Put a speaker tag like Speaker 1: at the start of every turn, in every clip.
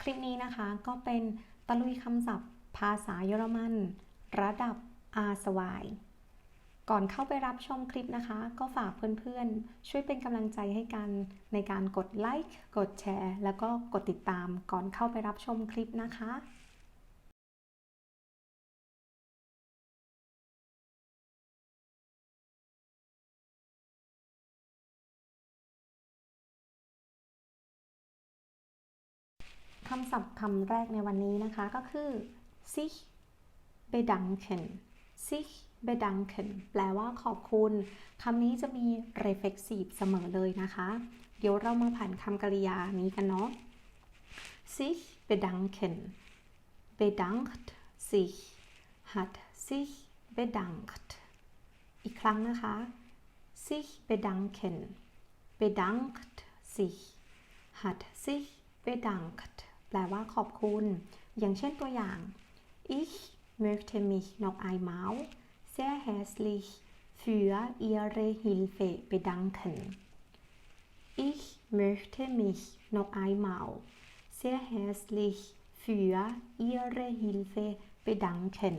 Speaker 1: คลิปนี้นะคะก็เป็นตะลุยคำศัพท์ ภาษาเยอรมัน ระดับอาสวาย ก่อนเข้าไปรับชมคลิปนะคะ ก็ฝากเพื่อนๆ ช่วยเป็นกำลังใจให้กันในการกดไลค์ กดแชร์ แล้วก็กดติดตามก่อนเข้าไปรับชมคลิปนะคะ คำศัพท์คำแรกในวันนี้นะคะก็คือ sich bedanken sich bedanken แปลว่าขอบคุณ คำนี้จะมี reflexive เสมอเลยนะคะ เดี๋ยวเรามาผ่านคำกริยานี้กันเนาะ sich bedanken bedankt sich hat sich bedankt อีกครั้งนะคะ sich bedanken bedankt sich hat sich bedankt แปลว่าขอบคุณ อย่างเช่นตัวอย่าง ich möchte mich noch einmal sehr herzlich für Ihre Hilfe bedanken ich möchte mich noch einmal sehr herzlich für Ihre Hilfe bedanken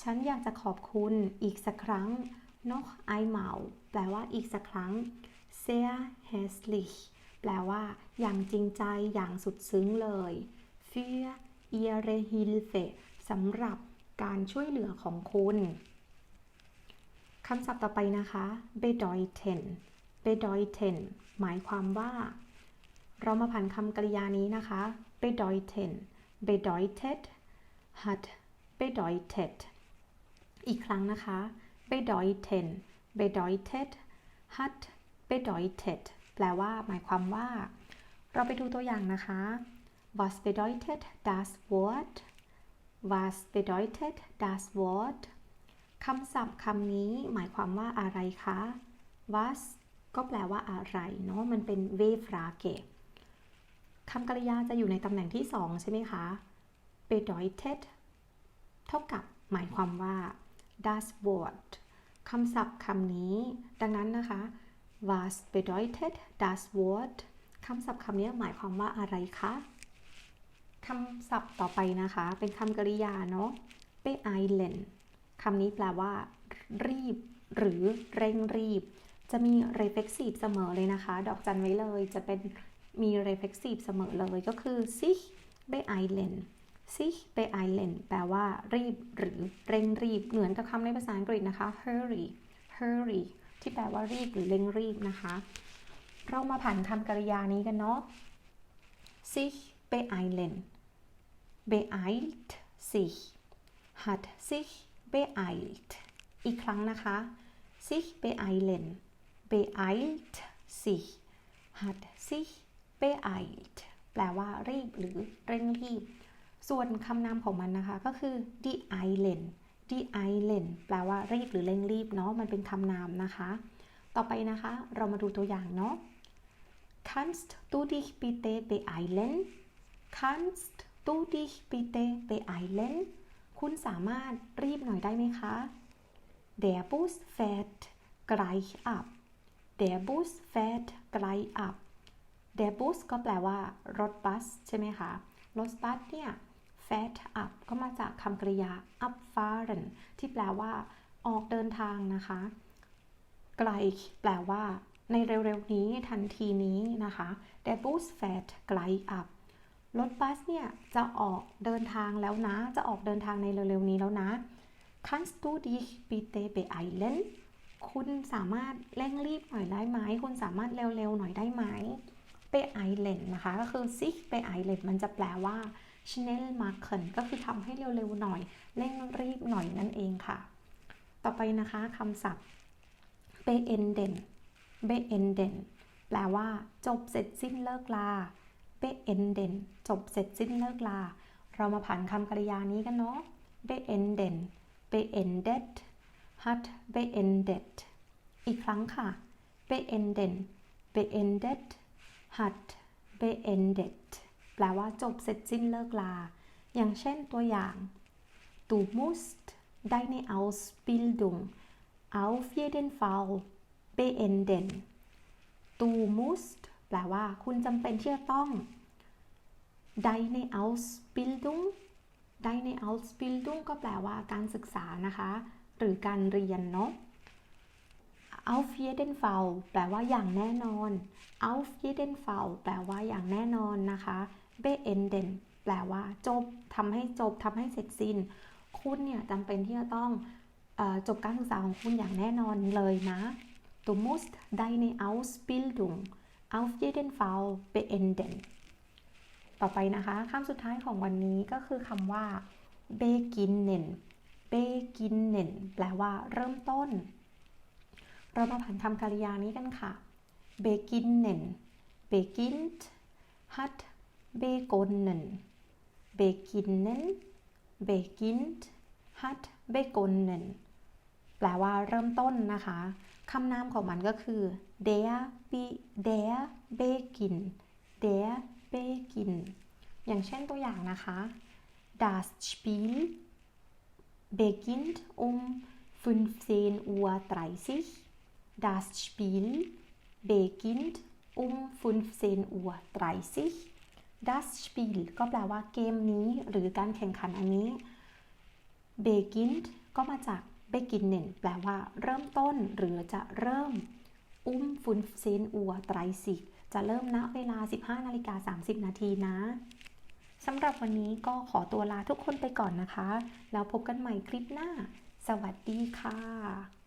Speaker 1: ฉันอยากจะขอบคุณอีกสักครั้ง noch einmal แปลว่าอีกสักครั้ง sehr herzlich แปลว่า อย่างจริงใจอย่างสุดซึ้งเลย für ihre Hilfe สำหรับการช่วยเหลือของคุณคำศัพท์ต่อไปนะคะ bedeuten bedeuten หมายความว่า เรามาผ่านคำกริยานี้นะคะ bedeuten bedeutet hat bedeutet อีกครั้งนะคะ bedeuten bedeutet hat bedeutet แปลว่าหมายความว่า เราไปดูตัวอย่างนะคะ was bedeutet das Wort was bedeutet das Wort คำศัพท์คำนี้หมายความว่าอะไรคะ was ก็แปลว่าอะไรเนาะมันเป็น v frage คำกริยาจะอยู่ในตำแหน่งที่2ใช่ไหมคะ bedeutet เท่ากับหมายความว่า das Wort คำศัพท์คำนี้ ดังนั้นนะคะ was bedeutet das Wort คำศัพท์คำนี้หมายความว่าอะไรคะ คำศัพท์ต่อไปนะคะ เป็นคำกริยาเนาะ beeilen คำนี้แปลว่า รีบ หรือเร่งรีบ จะมี reflexive เสมอเลยนะคะ ดอกจันไว้เลย จะเป็นมี reflexive เสมอเลยก็คือ sich beeilen sich beeilen แปลว่า รีบ หรือเร่งรีบ เหมือนกับคำในภาษาอังกฤษนะคะ hurry hurry ที่แปลว่ารีบหรือเร่งรีบนะคะ เรามาผ่านคำกริยานี้กันเนาะ sich beeilen beeilt sich hat sich beeilt อีกครั้งนะคะ sich beeilen beeilt sich hat sich beeilt แปลว่ารีบหรือเร่งรีบ ส่วนคำนามของมันนะคะก็คือ die eilen die eilen แปลว่ารีบหรือเร่งรีบเนาะมันเป็นคำนามนะคะ ต่อไปนะคะ เรามาดูตัวอย่างเนาะ kannst du dich bitte beeilen kannst du dich bitte beeilen คุณสามารถรีบหน่อยได้ไหมคะ der Bus fährt gleich ab der Bus fährt gleich ab der Bus ก็แปลว่ารถบัสใช่ไหมคะ รถบัสเนี่ย fährt up ก็มาจากคำกริยา abfahren ที่แปลว่าออกเดินทางนะคะ ไกลแปลว่า ในเร็วๆนี้ทันทีนี้นะคะ der Bus fährt gleich ab รถบัสเนี่ย จะออกเดินทางแล้วนะ จะออกเดินทางในเร็วๆนี้แล้วนะ kannst du dich bitte beeilen คุณสามารถเร่งรีบหน่อยได้ไหม คุณสามารถเร็วๆหน่อยได้ไหม beeilen นะคะ ก็คือ sich beeilen มันจะแปลว่า schnell machen ก็คือทำให้เร็วๆหน่อย เร่งรีบหน่อยนั่นเองค่ะ ต่อไปนะคะคำศัพท์ beenden beenden แปลว่า จบเสร็จสิ้นเลิกลา beenden จบเสร็จสิ้นเลิกลา เรามาผ่านคำกริยานี้กันเนาะ beenden beendet hat beendet อีกครั้งค่ะ beenden beendet hat beendet แปลว่าจบเสร็จสิ้นเลิกลา อย่างเช่นตัวอย่าง du musst deine Ausbildung auf jeden Fall beenden du musst แปลว่า คุณจำเป็นที่จะต้อง deine Ausbildung deine Ausbildung ก็แปลว่าการศึกษานะคะ หรือการเรียนเนาะ auf jeden Fall แปลว่าอย่างแน่นอน auf jeden Fall แปลว่าอย่างแน่นอนนะคะ beenden แปลว่าจบทำให้จบทำให้เสร็จสิ้น คุณเนี่ยจำเป็นที่จะต้องอจบการศึกษาของคุณอย่างแน่นอนเลยนะ Du musst deine Ausbildung auf jeden Fall beenden ต่อไปนะคะคำสุดท้ายของวันนี้ก็คือคำว่า beginnen beginnen แปลว่าเริ่มต้น เรามาผันคำกริยานี้กันค่ะ beginnen beginnt hat begonnen beginnen beginnt hat begonnen แปลว่าเริ่มต้นนะคะคำนามของมันก็คือ der be der beginn der beginn อย่างเช่นตัวอย่างนะคะ das Spiel beginnt um 15.30 Uhr Das Spiel beginnt um 15.30 Uhr Das Spiel ก็แปลว่าเกมนี้หรือการแข่งขันอันนี้ beginnt ก็มาจาก beginnen แปลว่าเริ่มต้นหรือจะเริ่ม um 15 Uhr 30จะเริ่มณเวลา 15นาฬิกา30 นาทีนะสำหรับวันนี้ก็ขอตัวลาทุกคนไปก่อนนะคะ แล้วพบกันใหม่คลิปหน้า สวัสดีค่ะ